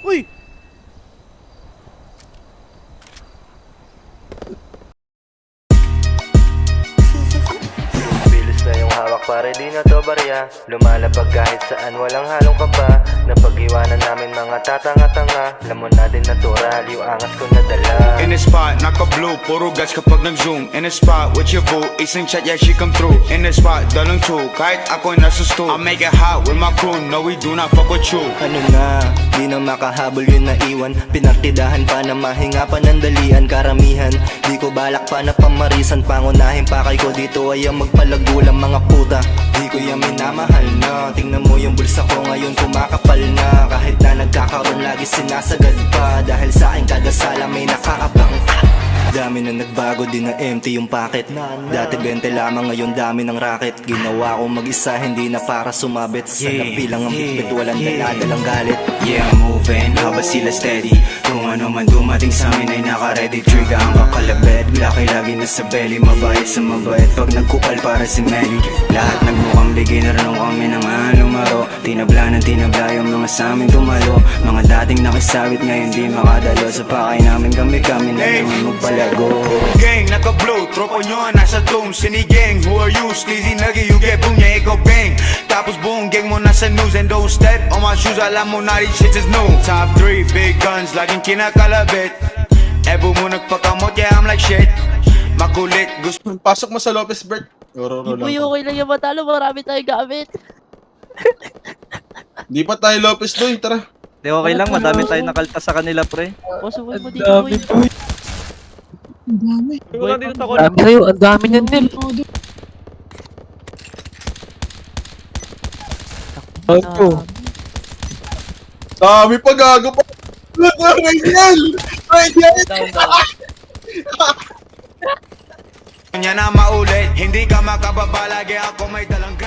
Uy! Bilis na yung hawak pare. Di na to barya. Lumalapag kahit saan walang halong kaba. Napag-iwanan namin mga tatanga-tanga. Lamon natin natural yung angas ko nadala. In the spot, naka-blue, puro gas kapag nag-zoom. In the spot, with your boo, isang chat, yeah, she come through. In the spot, dalang two, kahit ako'y nasa stool I make it hot with my crew, no we do not fuck with you. Ano na, di na makahabol yun na iwan. Pinagtidahan pa na mahinga pa ng dalian. Karamihan, di ko balak pa na pamarisan. Pangunahin pa kay ko dito ay ang magpalagulang mga puta. Di ko yan minamahal na. Tingnan mo yung bulsa ko ngayon kumakapal na. Kahit na nagkakaroon lagi sinasagad pa. Dahil sa akin kada sala may nakaabang Dami na nagbago, di na empty yung packet Dati 20 lamang, ngayon dami ng racket. Ginawa ko mag-isa, hindi na para sumabit. Sa Yeah, napilang ang bitbit, walang yeah. daladalang galit. Yeah, moving, habang sila steady. Kung ano man dumating sa amin ay naka-ready Trigger ang kakalabit, laki lagi nasa belly Mabait sa mabait, pag nagkupal para si Melly Lahat nagmukhang beginner nung kami nang ah, lumaro. Tinabla ng tinabla yung mga sa amin tumalo Mga dating nakisawit ngayon di makadalo. Sa pakay namin kami-kami na Hey. naman magpalago. Gang, naka-blue, tropa nyo nasa tomb. Sinigang, who are you? Sleazy nugget, you get boom, yeah, ikaw bang Buong gang mo nasa news And don't step on my shoes, alam mo na these shit is new Top 3, big guns, laging kinakalabit Ebo mo nagpakamot, yeah, I'm like shit Makulit, gusto Pasok mo sa Lopez Bert. Ororo Di lang. mo okay lang yung matalo, marami tayong gamit. Di pa tayo Lopez doy, tara. Di okay lang, madami tayong nakalta sa kanila, pre. Pasukin mo dito, boy. Boy, Dami kayo, ang dami niyan nil. Ah, Dami pa gago pa. Radial! Radial! Kanya na maulit, hindi ka makababa Lagi ako may dalang